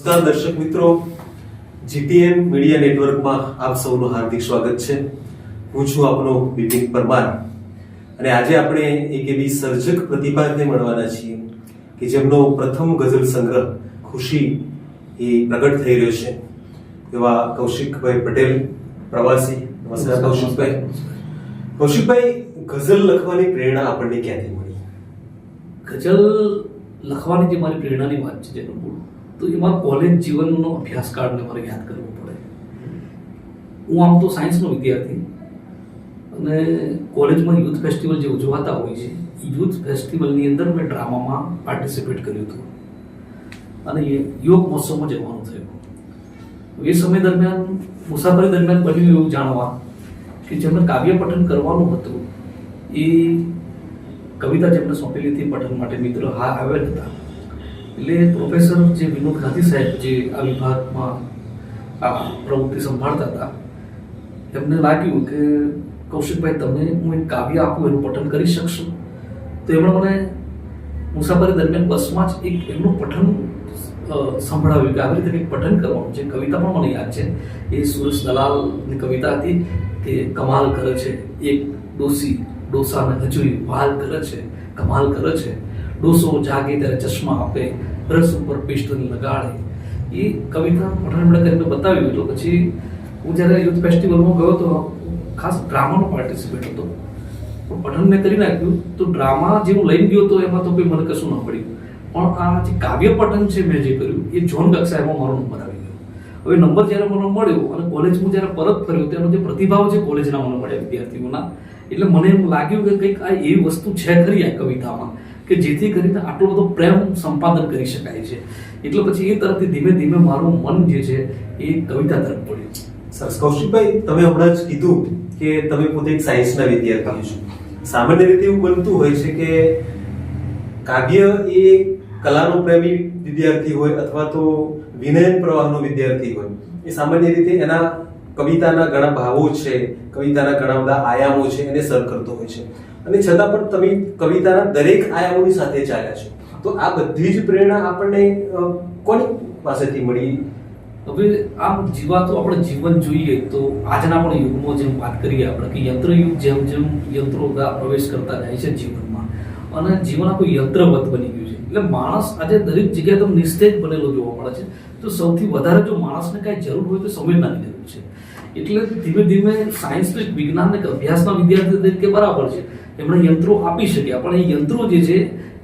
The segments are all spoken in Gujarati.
નમસ્કાર દર્શક મિત્રો જીટીએન મીડિયા નેટવર્કમાં આપ સૌનું હાર્દિક સ્વાગત છે. હું છું આપનો બિપિન પરમાર. અને આજે આપણે એક એવી સર્જક પ્રતિભાને મળવાના છીએ કે જેમનો પ્રથમ ગઝલ સંગ્રહ ખુશી એ પ્રગટ થઈ રહ્યો છે. એવા કૌશિકભાઈ પટેલ, પ્રવાસી. નમસ્કાર કૌશિકભાઈ. કૌશિકભાઈ, ગઝલ લખવાની પ્રેરણા આપણને ક્યાંથી મળી? ગઝલ લખવાની જે મારી પ્રેરણાની વાત છે, જેનું મૂળ તો એમાં કોલેજ જીવનનો અભ્યાસકાળને મારે યાદ કરવો પડે. હું આમ તો સાયન્સનો વિદ્યાર્થી અને કોલેજમાં યુથ ફેસ્ટિવલ જે ઉજવાતા હોય છે યુથ ફેસ્ટિવલની અંદર મેં ડ્રામામાં પાર્ટિસિપેટ કર્યું હતું. અને યોગ મહોત્સવમાં જવાનું થયું. એ સમય દરમિયાન, મુસાફરી દરમિયાન બન્યું એવું જાણવા કે જેમને કાવ્ય પઠન કરવાનું હતું, એ કવિતા જેમને સોંપેલી હતી, પઠન માટે મિત્રો હા આવેલ હતા. એટલે પ્રોફેસર જે વિનોદ ગાંધી સાહેબ જે આ વિભાગમાં આ પ્રવૃત્તિ સંભાળતા હતા એમને લાગ્યું કે, કૌશિકભાઈ, તમે હું એક કાવ્ય આપું, એનું પઠન કરી શકશો? તો એમણે મને મુસાફરી દરમિયાન બસમાં જ એક એમનું પઠન સંભળાવ્યું કે આવી રીતે કંઈક પઠન કરવાનું. જે કવિતા પણ મને યાદ છે. એ સુરેશ દલાલની કવિતા હતી કે, કમાલ કરે છે એક ડોસી, ડોસાને હજુ વાલ કરે છે, કમાલ કરે છે. ડોસો જાગે ત્યારે ચશ્મા આપે બ્રશ ઉપર પિસ્ટલ લગાડે. એ કવિતા એમણે કરીને બતાવ્યું હતું. પછી હું જ્યારે યુથ ફેસ્ટિવલમાં ગયો તો ખાસ ડ્રામાનો પાર્ટિસિપેટ હતો. પણ પઠન મેં કરી નાખ્યું તો ડ્રામા જે હું લઈને ગયો તો એમાં તો કોઈ મને કશું ન પડ્યું. પણ આ જે કાવ્ય પઠન છે મેં જે કર્યું, એ જોન કક્ષાએમાં મારો નંબર આવી ગયો હવે નંબર જ્યારે મને મળ્યો અને કોલેજમાં જ્યારે પરત ફર્યો તેનો જે પ્રતિભાવ છે કોલેજના મને મળ્યા વિદ્યાર્થીઓના. એટલે મને એમ લાગ્યું કે કંઈક આ એવી વસ્તુ છે ખરી આ કવિતામાં. કે જેથી કરીને આટલો બધો પ્રેમ સંપાદન કરી શકાય છે. એટલે પછી એ તરફથી ધીમે ધીમે મારું મન જે છે એ કવિતા તરફ પડ્યું. સરસ. કૌશિકભાઈ, તમે હમણાં જ કીધું કે તમે પોતે એક સાયન્સના વિદ્યાર્થી છો. સામાન્ય રીતે એવું બનતું હોય છે કે કાવ્ય એ કલાનો પ્રેમી વિદ્યાર્થી હોય અથવા તો વિનયન પ્રવાહનો વિદ્યાર્થી હોય. એ સામાન્ય રીતે એના કવિતાના ઘણા ભાવો છે, કવિતાના ઘણા બધા આયામો છે, એને સર કરતો હોય છે. અને છતાં પણ તમે કવિતાના દરેક આયામોની સાથે ચાલ્યા છો. તો આ બધી જ પ્રેરણા આપણને કોની પાસેથી મળી? હવે આમ જીવાતો આપણે જીવન જોઈએ તો આજના પણ યુગમાં જેમ વાત કરીએ આપણે કે યંત્રયુગ જેમ જેમ યંત્રો પ્રવેશ કરતા જાય છે જીવનમાં. અને જીવન આખું યંત્રવત બની ગયું છે. એટલે માણસ આજે દરેક જગ્યાએ તો નિસ્તેજ બનેલો જોવા મળે છે. તો સૌથી વધારે જો માણસને કાંઈ જરૂર હોય તો સંવેદનાની જરૂર છે. એટલે ધીમે ધીમે સાયન્સ વિજ્ઞાન કે અભ્યાસના વિદ્યાર્થી તરીકે બરાબર છે. એમણે યંત્રો આપી શક્યા. પણ એ યંત્રો જે છે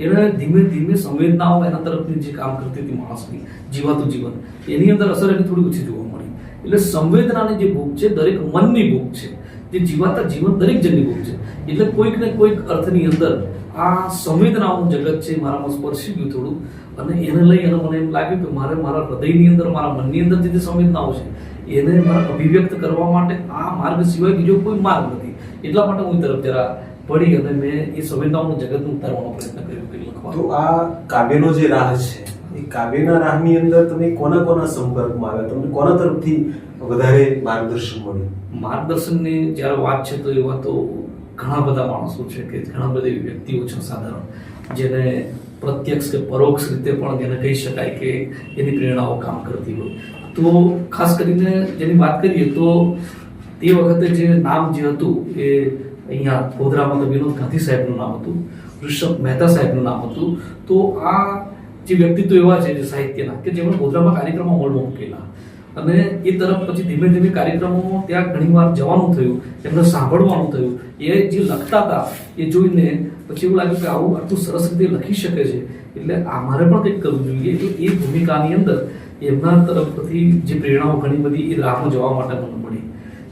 એને ધીમે ધીમે સંવેદનાઓ એના તરફની જે કામ કરતી હતી માણસની, જીવાતું જીવન, એની અંદર અસર એની થોડી ઓછી જોવા મળી. એટલે સંવેદનાની જે ભૂખ છે, દરેક મનની ભૂખ છે, જે જીવાતા જીવન દરેક જણની ભૂખ છે. એટલે કોઈક ને કોઈક અર્થની અંદર આ સંવેદનાઓનું જગત છે મારામાં સ્પર્શી ગયું થોડું. અને એને લઈ અને મને એમ લાગ્યું કે મારે મારા હૃદયની અંદર, મારા મનની અંદર જે સંવેદનાઓ છે, એને મારા અભિવ્યક્ત કરવા માટે આ માર્ગ સિવાય બીજો કોઈ માર્ગ નથી. એટલા માટે હું તરફ જરા પડી અને મેં એ સંવેદનાઓનું જગતને ઉતારવાનો પ્રયત્ન કર્યો કે લખવાનો. તો આ કાવ્યનો જે રાહ છે એ કાવ્યના રાહની અંદર તમે કોના કોના સંપર્કમાં આવ્યા? તમને કોના તરફથી વધારે માર્ગદર્શન મળ્યું? માર્ગદર્શનની જ્યારે વાત છે તો એવા તો ઘણા બધા માણસો છે કે ઘણા બધા વ્યક્તિઓ છે સાધારણ જેને પ્રત્યક્ષ કે પરોક્ષ રીતે પણ જેને કહી શકાય કે એની પ્રેરણાઓ કામ કરતી હોય. તો ખાસ કરીને જેની વાત કરીએ તો તે વખતે જે નામ જે હતું એ અહીંયા ગોધરામાં તો વિનોદ ગાંધી સાહેબનું નામ હતું, ઋષભ મહેતા સાહેબનું નામ હતું. તો આ જે વ્યક્તિત્વ એવા છે જે સાહિત્યના, કે જેમણે ગોધરામાં કાર્યક્રમો હોલમાં મૂકેલા. અને એ તરફ પછી ધીમે ધીમે કાર્યક્રમો ત્યાં ઘણીવાર જવાનું થયું, એમને સાંભળવાનું થયું. એ જે લખતા હતા, એ જોઈને પછી એવું લાગ્યું કે આવું આટલું સરસ રીતે લખી શકે છે. એટલે આ મારે પણ કંઈક કરવું જોઈએ. તો એ ભૂમિકાની અંદર એમના તરફથી જે પ્રેરણાઓ ઘણી બધી એ રાહમાં જવા માટે મને મળી.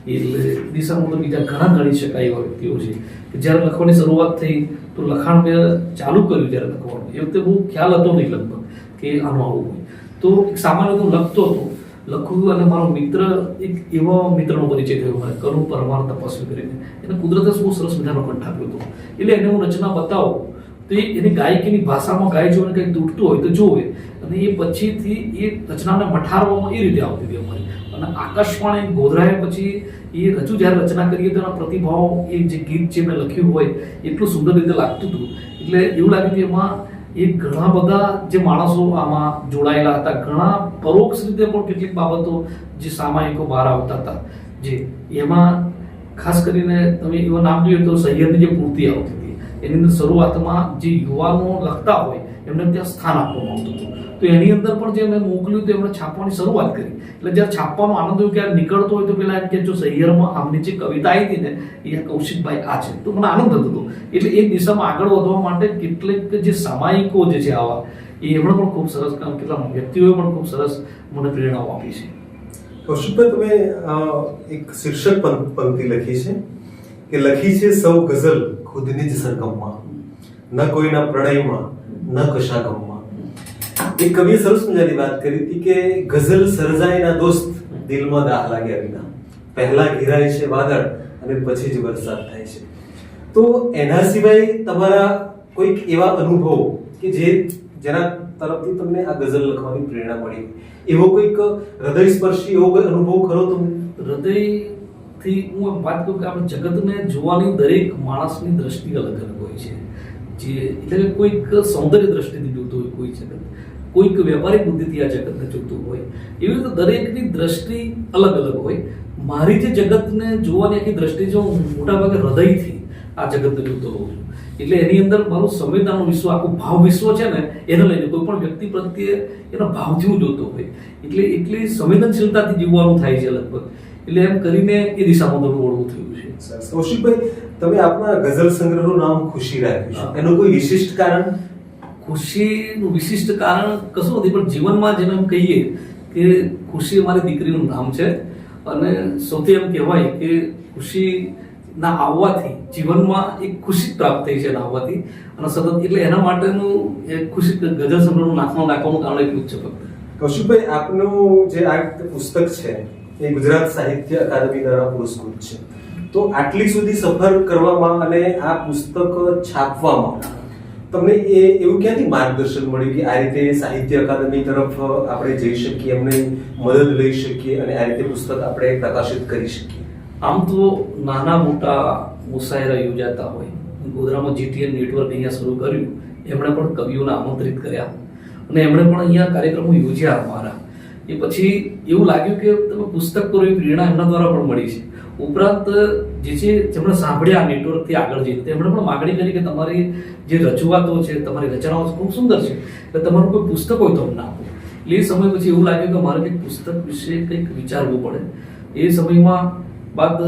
એટલે દિશામાં તો બીજા ઘણા ગણી શકાય એવા વ્યક્તિઓ છે કે જ્યારે લખવાની શરૂઆત થઈ તો લખાણ મેં ચાલુ કર્યું જ્યારે લખવાનું. એ વખતે બહુ ખ્યાલ હતો નહીં લગભગ કે આનું આવું હોય. તો સામાન્ય હું લખતો હતો. લખું અને મારો મિત્ર એક એવો મિત્રનો પરિચય થયો મારે, કરુણ પરમાર તપસ્વી કરીને. એને કુદરતે બહુ સરસ મજાનો કંઠ આપ્યો હતો. એટલે એને હું રચના બતાવું. તો એ એની ગાયકીની ભાષામાં ગાય જો કંઈક તૂટતું હોય તો જોવે અને એ પછીથી એ રચનાને મઠારવામાં એ રીતે આવતી હતી અમારી. આકાશવાણી ગોધરાએ પછી એ રજૂ જ્યારે રચના કરીએ તો એના પ્રતિભાવ, એ જે ગીત જે મેં લખ્યું હોય, એટલું સુંદર રીતે લાગતું હતું. એટલે એવું લાગ્યું કે એમાં એ ઘણા બધા જે માણસો આમાં જોડાયેલા હતા, ઘણા પરોક્ષ રીતે પણ કેટલીક બાબતો જે સામાયિકો બહાર આવતા હતા. જે એમાં ખાસ કરીને તમે એવા નામ જોઈએ તો સૈયદની જે પૂર્તિ આવતી હતી, એની અંદર શરૂઆતમાં જે યુવાનો લખતા હોય, એમને ત્યાં સ્થાન આપવામાં આવતું હતું. તો એની અંદર પણ જે મેં મોકલ્યું તો એમણે છાપવાની શરૂઆત કરી. એટલે જ્યારે છાપવાનો આનંદ હોય, ક્યારે નીકળતો હોય, તો પેલા કે, જો સહિયરમાં આમની જે કવિતા આવી હતી ને, એ કૌશિકભાઈ આ છે. તો મને આનંદ હતો. એટલે એ દિશામાં આગળ વધવા માટે કેટલીક જે સામાયિકો જે છે આવા, એ એમણે પણ ખૂબ સરસ કામ કેટલા વ્યક્તિઓએ પણ ખૂબ સરસ મને પ્રેરણાઓ આપી છે. કૌશિકભાઈ, તમે એક શીર્ષક પંક્તિ લખી છે કે લખી છે સૌ ગઝલ ખુદની જ સરગમમાં. ન કોઈના પ્રણયમાં, ન કશા ગમમાં એક કવિએ સરસ મજાની વાત કરી હતી કે ગઝલ સરજાઈના દોસ્ત દિલમાં દાહ લાગ્યા વિના. પહેલા ઘેરાય છે વાદળ અને પછી જ વરસાદ થાય છે. તો એના સિવાય તમારા કોઈક એવા અનુભવો કે જે જેના તરફથી તમને આ ગઝલ લખવાની પ્રેરણા મળી? એવો કોઈક હૃદયસ્પર્શી એવો કોઈ અનુભવ ખરો તમને? હૃદયથી હું એમ વાત કરું કે આપણે જગતને જોવાની દરેક માણસની દ્રષ્ટિ અલગ અલગ હોય છે. જે એટલે કોઈક સૌંદર્ય દ્રષ્ટિથી જોતું હોય કોઈ જગત. કોઈક વ્યાપારિક બુદ્ધિથી આ જગતને જોતું હોય. એવી રીતે દરેકની દ્રષ્ટિ અલગ અલગ હોય. મારી જે જગતને જોવાની આખી દ્રષ્ટિ જો હું મોટાભાગે હૃદયથી આ જગતને જોતો હોઉં છું. એટલે એની અંદર મારું સંવેદનાનું વિશ્વ આખું ભાવ વિશ્વ છે ને એને લઈને કોઈ પણ વ્યક્તિ પ્રત્યે એના ભાવથી હું જોતો હોય. એટલે એટલી સંવેદનશીલતાથી જીવવાનું થાય છે લગભગ. એટલે એમ કરીને એ દિશામાં થોડું વળવું થયું છે. કૌશિકભાઈ તમે આપના ગઝલ સંગ્રહનું નામ ખુશી રાખ્યું છે. એનું કોઈ વિશિષ્ટ કારણ? ખુશીનું વિશિષ્ટ કારણ કશું નથી, પણ જીવનમાં જેને એમ કહીએ કે ખુશી અમારી દીકરીનું નામ છે અને સૌથી એમ કહેવાય કે ખુશી ના આવવાથી જીવનમાં એક ખુશી પ્રાપ્ત થઈ છે એના આવવાથી. અને સતત એટલે એના માટેનું એ ખુશી ગઝલ સંગ્રહનું નાખવાનું નાખવાનું કારણ એટલું જ છે ફક્ત. કૌશિકભાઈ, આપનું જે આ પુસ્તક છે, એ ગુજરાત સાહિત્ય અકાદમી દ્વારા પુરસ્કૃત છે. તો આટલી સુધી સફર કરવામાં અને આ પુસ્તક છાપવામાં તમને એ એવું ક્યાંથી માર્ગદર્શન મળ્યું કે આ રીતે સાહિત્ય અકાદમી તરફ આપણે જઈ શકીએ એમને મદદ લઈ શકીએ અને આ રીતે પુસ્તક આપણે પ્રકાશિત કરી શકીએ? આમ તો નાના મોટા મુસાયરા યોજાતા હોય. ગોધરામાં જીટીએન નેટવર્ક અહીંયા શરૂ કર્યું. એમણે પણ કવિઓને આમંત્રિત કર્યા. અને એમણે પણ અહીંયા કાર્યક્રમો યોજ્યા અમારા. એ પછી એવું લાગ્યું કે તમે પુસ્તક કરો પ્રેરણા એમના દ્વારા પણ મળી છે. ઉપરાંત જે છે જેમણે સાંભળ્યા નેટવર્કથી આગળ જઈને તેમણે પણ માગણી કરી કે તમારી જે રજૂઆતો છે, તમારી રચનાઓ ખૂબ સુંદર છે. એટલે તમારું કોઈ પુસ્તક હોય તો અમને આપો. એટલે એ સમય પછી એવું લાગ્યું કે મારે કંઈક પુસ્તક વિશે કંઈક વિચારવું પડે. એ સમયમાં બાદ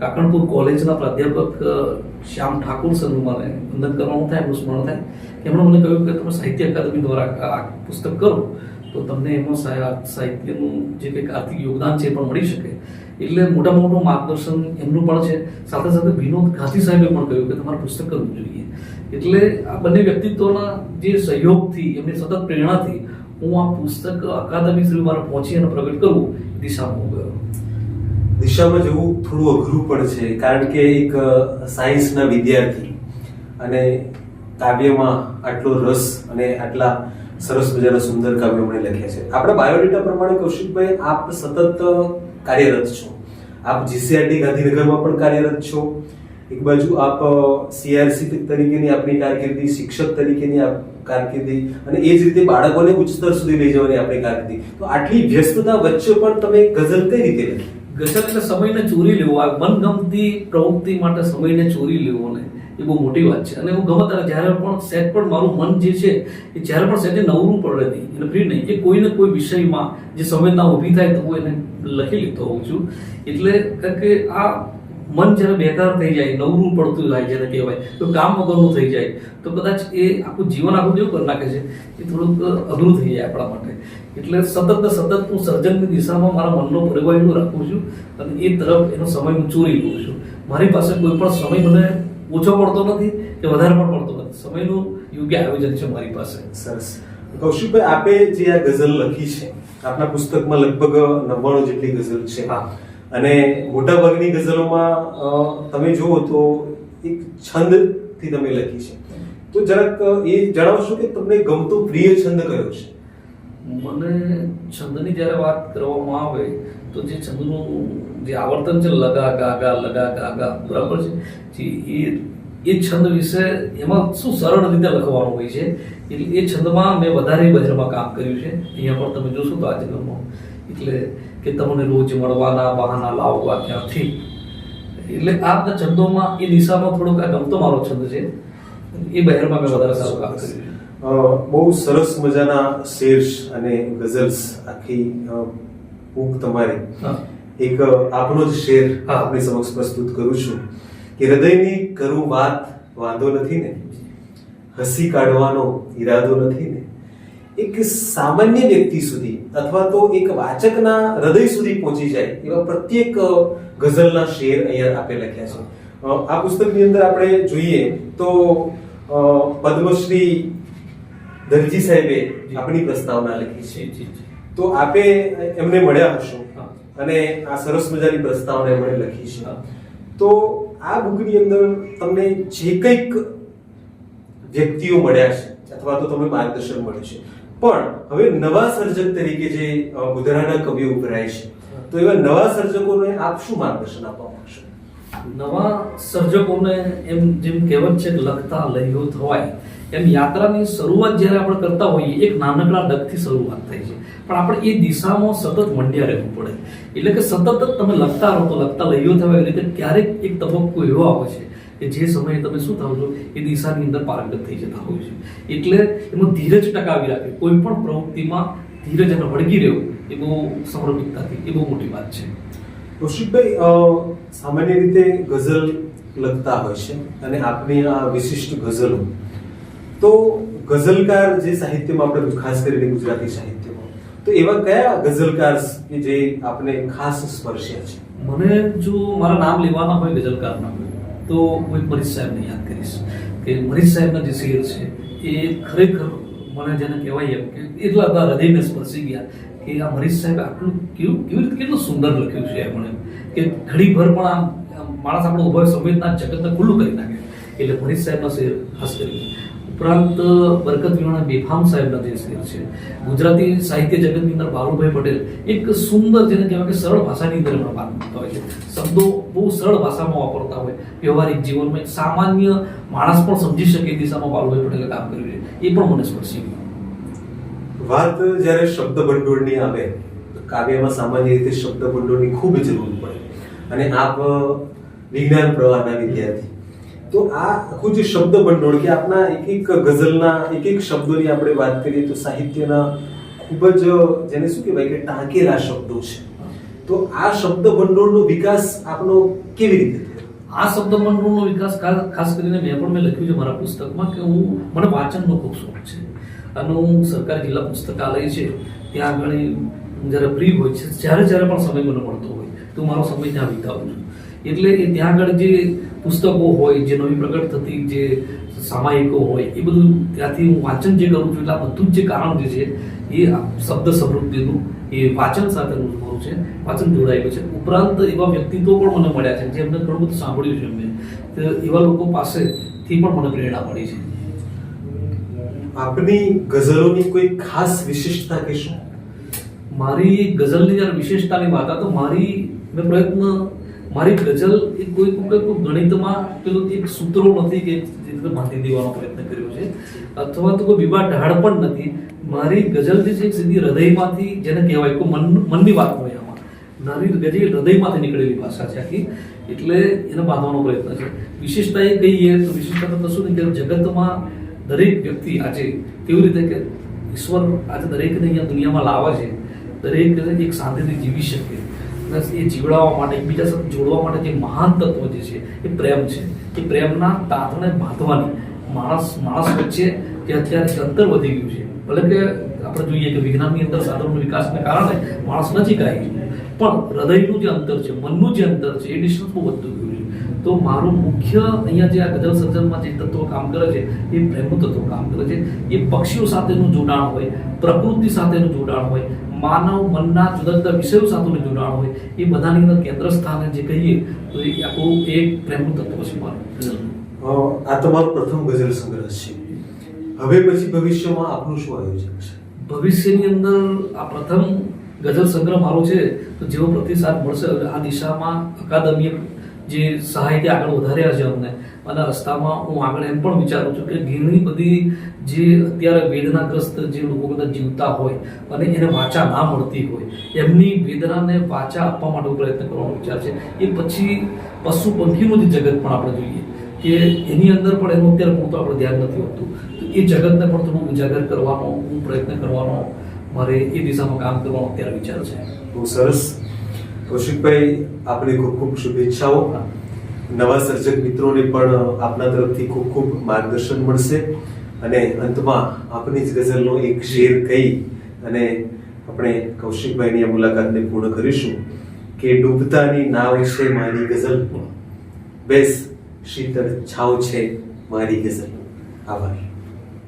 કાકણપુર કોલેજના પ્રાધ્યાપક શ્યામ ઠાકુર સરનું મને વંદન કરવાનું થાય, એમનું સ્મરણ થાય. એમણે મને કહ્યું કે તમે સાહિત્ય અકાદમી દ્વારા આ પુસ્તક કરો, તો તમને એમાં સાહિ- સાહિત્યનું જે કંઈક આર્થિક યોગદાન છે એ પણ મળી શકે. એટલે મોટા મોટું માર્ગદર્શન એમનું પણ છે. સાથે સાથે વિનોદ ઘાસી સાહેબે પણ કહ્યું કે તમારે પુસ્તક કરવું જોઈએ. એટલે આ બંને વ્યક્તિત્વના જે સહયોગથી, એમની સતત પ્રેરણાથી હું આ પુસ્તક અકાદમી સુધી મારે પહોંચી અને પ્રગટ કરવું દિશામાં ગયો. દિશામાં જવું થોડું અઘરું પણ છે, કારણ કે એક સાયન્સના વિદ્યાર્થી અને કાવ્યમાં આટલો રસ અને આટલા સરસ મજાના સુંદર કાવ્યો મને લખ્યા છે. આપણા બાયોડેટા પ્રમાણે કૌશિકભાઈ, આપ સતત કાર્યરત છો. આપ જીસીઆરડી ગાંધીનગરમાં પણ કાર્યરત છો. એક બાજુ આપ સીઆરસી તરીકેની આપની કારકિર્દી, શિક્ષક તરીકેની આપ કારકિર્દી અને એ જ રીતે બાળકોને ઉચ્ચ સ્તર સુધી લઈ જવાની આપણી કારકિર્દી. તો આટલી વ્યસ્તતા વચ્ચે પણ તમે ગઝલ કઈ રીતે લખી? એટલે સમયને ચોરી લેવો, આ મનગમતી પ્રવૃત્તિ માટે સમયને ચોરી લેવો ને, એ બહુ મોટી વાત છે. અને હું ગમે ત્યારે જ્યારે પણ સેટ પણ મારું મન જે છે, એ જ્યારે પણ સેટે નવરું પડે નહીં. એટલે ફ્રી નહીં એ કોઈને કોઈ વિષયમાં જે સંવેદના ઊભી થાય તો હું એને લખી લેતો હોઉં છું. એટલે કારણ કે આ મન જ્યારે બેકાર થઈ જાય નવરું પડતું થાય જેને કહેવાય. તો કામ વગરનું થઈ જાય. તો કદાચ એ આખું જીવન આખું કેવું કરી નાખે છે? એ થોડુંક અઘરું થઈ જાય આપણા માટે. એટલે સતત ને સતત હું સર્જનની દિશામાં મારા મનનો પરિવાહીનું રાખું છું અને એ તરફ એનો સમય હું ચોરી લઉં છું. મારી પાસે કોઈ પણ સમય મને ઓછો પડતો નથી કે વધારે પણ પડતો નથી. સમયનું યોગ્ય આયોજન છે મારી પાસે. સરસ. કૌશિકભાઈ આપે જે આ ગઝલ લખી છે આપના પુસ્તકમાં લગભગ નવ્વાણું જેટલી ગઝલ છે. હા. અને મોટા ભાગની ગઝલોમાં તમે જુઓ તો એક છંદથી તમે લખી છે તો જરાક એ જણાવશો કે તમને ગમતો પ્રિય છંદ કયો છે? મને છંદની જ્યારે વાત કરવામાં આવે, તો જે છંદનું જે આવર્તન છે, લગા ગા ગા લગા ગા ગા બરાબર છે? જે એ એ છંદ વિશે એમાં શું સરળ રીતે લખવાનું હોય છે? એટલે એ છંદમાં મેં વધારે બજારમાં કામ કર્યું છે. અહીંયા પણ તમે જોશો તો આ જન્મમાં. એટલે કે તમને રોજ મળવાના બહાના લાવવા ક્યાંથી એટલે આ બધા છંદોમાં એ દિશામાં થોડોક આ ગમતો મારો છંદ છે. એ બહેરમાં મેં વધારે સારું કામ કર્યું. બહુ સરસ મજાના શેર્સ અને ગઝલ્સ આખી બુક તમારી. એક આપનો જ શેર. આપની સમક્ષ પ્રસ્તુત કરું છું કે હૃદયની કરું વાત વાંધો નથી ને? હસી કાઢવાનો ઈરાદો નથી ને? એક સામાન્ય વ્યક્તિ સુધી અથવા તો એક વાચકના હૃદય સુધી પહોંચી જાય એવા પ્રત્યેક ગઝલના શેર અહીંયા આપે લખ્યા છે. આ પુસ્તકની અંદર આપણે જોઈએ તો પદ્મશ્રી દરજી સાહેબે આપણી પ્રસ્તાવના લખી છે. તો આપે એમને મળ્યા હશો અને આ સરસ મજાની પ્રસ્તાવના એમણે લખી છે. તો આ બુકની અંદર તમને જે કંઈક વ્યક્તિઓ મળ્યા છે અથવા તો તમને માર્ગદર્શન મળ્યું છે પણ હવે નવા સર્જક તરીકે જે ગુજરાતના કવિઓ ઉભરાય છે, તો એવા નવા સર્જકોને આપ શું માર્ગદર્શન આપવા માંગશો? નવા સર્જકોને એમ જેમ કહેવત છે કે લખતા લહ્યો થવાય, એમ યાત્રાની શરૂઆત જ્યારે આપણે કરતા હોઈએ, એક નાનકડા ડગથી શરૂઆત થાય છે. પણ આપણે એ દિશામાં સતત મંડ્યા રહેવું પડે. એટલે કે સતત જ તમે લખતા રહો તો લખતા લહ્યો થવાય, એવી રીતે ક્યારેક એક તબક્કો એવો આવે છે કે જે સમયે તમે શું થાવ છો એ દિશાની અંદર પારંગત થઈ જતા હોય છે. એટલે એમાં ધીરજ ટકાવી રાખે કોઈ પણ પ્રવૃત્તિમાં ધીરજ અને વળગી રહેવું એ બહુ સમર્પિતતાથી એ બહુ મોટી વાત છે. કૌશિકભાઈ સામાન્ય રીતે ગઝલ લખતા હોય છે અને આપની આ વિશિષ્ટ ગઝલો. તો ગઝલકાર જે સાહિત્યમાં આપણે ખાસ કરીને ગુજરાતી સાહિત્યમાં તો એવા કયા ગઝલકાર કે જે આપને ખાસ સ્પર્શ્યા છે? મને જો મારા નામ લેવાના હોય ગઝલકારના તો હું મરીશ સાહેબને યાદ કરીશ. કે મરીઝ સાહેબના જે શેર છે, એ ખરેખર મને જેને કહેવાય એમ કે એટલા બધા હૃદયને સ્પર્શી ગયા કે આ મરીશ સાહેબ આટલું કેવું, કેવી રીતે કેટલું સુંદર લખ્યું છે એમણે કે ઘડીભર પણ આમ માણસ આપણો ઊભો સંવેદના જગતને ખુલ્લું કરી નાખે. એટલે મરીઝ સાહેબના શેર ખાસ કરીને. ઉપરાંત, બરકત વિહોણા બેફામ સાહેબના જે શેર છે. ગુજરાતી સાહિત્ય જગતની અંદર બાલુભાઈ પટેલ એક સુંદર, જેને કહેવાય કે સરળ ભાષાની અંદર એમણે હોય છે. શબ્દો બહુ સરળ ભાષામાં વાપરતા હોય. વ્યવહારિક જીવનમાં એક સામાન્ય માણસ પણ સમજી શકે એ દિશામાં બાલુભાઈ પટેલે કામ કર્યું છે. એ પણ મને સ્પર્શી વાત જ્યારે શબ્દ ભંડોળની આવે કાવ્યમાં સામાન્ય રીતે શબ્દ ભંડોળની ખૂબ જરૂર પડે. અને આપ, વિજ્ઞાન પ્રવાહના વિદ્યાર્થી તો આ આખું જે શબ્દ ભંડોળ કે આપના એક એક ગઝલના એક એક શબ્દોની આપણે વાત કરીએ તો સાહિત્યના ખૂબ જ, જેને શું કહેવાય કે ટાંકેલા શબ્દો છે. તો આ શબ્દ ભંડોળનો વિકાસ આપનો કેવી રીતે આ શબ્દ ભંડોળનો વિકાસ ખાસ કરીને મેં પણ મેં લખ્યું છે મારા પુસ્તકમાં કે હું, મને વાંચનનો ખૂબ શોખ છે. અને હું સરકારી જિલ્લા પુસ્તકાલય છે, ત્યાં આગળ જ્યારે ફ્રી હોય છે જ્યારે જ્યારે પણ સમય મને મળતો હોય, તો મારો સમય ત્યાં વિતાવું છું. એટલે એ ત્યાં આગળ જે પુસ્તકો હોય જે નવી પ્રગટ થતી જે સામાયિકો હોય એ બધું ત્યાંથી હું વાંચન જે કરું છું એટલે આ બધું જ જે કારણ જે છે એ શબ્દ સમૃદ્ધિનું એ વાંચન સાથેનું અનુભવ મારું છે. વાંચન જોડાયેલું છે. ઉપરાંત એવા વ્યક્તિત્વ પણ મને મળ્યા છે જેમને ઘણું બધું સાંભળ્યું છે મેં તો એવા લોકો પાસેથી પણ મને પ્રેરણા મળી છે. આપની ગઝલોની કોઈ ખાસ વિશેષતા કહેશો? મારી ગઝલની જ્યારે વિશેષતાની વાત તો મારી મેં પ્રયત્ન મારી ગઝલ એ કોઈ કોઈ કોઈ ગણિતમાં પેલું એક સૂત્રો નથી કે જે રીતે બાંધી દેવાનો પ્રયત્ન કર્યો છે. અથવા તો કોઈ વિવાહ ઢાળ પણ નથી. મારી ગઝલ જે છે સીધી હૃદયમાંથી જેને કહેવાય, કોઈ મન, મનની વાત હોય આમાં. મારી ગઝલ હૃદયમાંથી નીકળેલી ભાષા છે આખી, એટલે એને બાંધવાનો પ્રયત્ન છે. વિશેષતા એ કહીએ તો વિશેષતા તો કશું નહીં કે જગતમાં દરેક વ્યક્તિ આજે કેવી રીતે કે ઈશ્વર આજે દરેકને અહીંયા દુનિયામાં લાવે છે. દરેક એક શાંતિથી જીવી શકે. એ જીવડાવવા માટે, એકબીજા સાથે જોડવા માટે જે મહાન તત્વ જે છે, એ પ્રેમ છે. એ પ્રેમના તાતને બાંધવાની. માણસ માણસ વચ્ચે જે અત્યારે અંતર વધી ગયું છે. ભલે કે આપણે જોઈએ કે વિજ્ઞાનની અંદર સાધનોના વિકાસને કારણે માણસ નજીક આવી ગયું પણ હૃદયનું જે અંતર છે, મનનું જે અંતર છે, એ ડિસ્ટન્સ બહુ વધતું ગયું છે. તો મારું મુખ્ય અહીંયા જે આ ગઝલ સર્જનમાં જે તત્વ કામ કરે છે, એ પ્રેમનું તત્વ કામ કરે છે. એ પક્ષીઓ સાથેનું જોડાણ હોય, પ્રકૃતિ સાથેનું જોડાણ હોય માનવ મનના જુદા જુદા વિષયો સાથેનું જોડાણ હોય એ બધાની અંદર કેન્દ્ર સ્થાને જે કહીએ તો એ આખું એક પ્રેમનું તત્વ છે મારું આ તમારો પ્રથમ ગઝલ સંગ્રહ છે. હવે પછી ભવિષ્યમાં આપનું શું આયોજન છે? ભવિષ્યની અંદર આ પ્રથમ ગઝલ સંગ્રહ મારો છે તો જેવો પ્રતિસાદ મળશે આ દિશામાં અકાદમીએ જે સહાયથી આગળ વધાર્યા છે અમને અને રસ્તામાં હું આગળ એમ પણ વિચારું છું કે ઘણી બધી જે અત્યારે વેદનાગ્રસ્ત જે લોકો બધા જીવતા હોય અને એને વાચા ના મળતી હોય, એમની વેદનાને વાચા આપવા માટે પ્રયત્ન કરવાનો વિચાર છે. એ પછી પશુ પંખીનું જે જગત પણ આપણે જોઈએ કે એની અંદર પણ એનું અત્યારે પૂરતું આપણે ધ્યાન નથી હોતું. તો એ જગતને પણ થોડું ઉજાગર કરવાનો હું પ્રયત્ન કરવાનો મારે એ દિશામાં કામ કરવાનો અત્યારે વિચાર છે. બહુ સરસ. કૌશિકભાઈ આપણી ખૂબ ખૂબ શુભેચ્છાઓ. નવા સર્જક મિત્રોને પણ આપના તરફથી ખૂબ ખૂબ માર્ગદર્શન મળશે. અને અંતમાં આપની જ ગઝલનો એક શેર કહી અને આપણે કૌશિકભાઈની આ મુલાકાતને પૂર્ણ કરીશું કે ડૂબતાની નાવ છે મારી ગઝલ. બેસ, શીતળ, છાવ છે મારી ગઝલ. આભાર.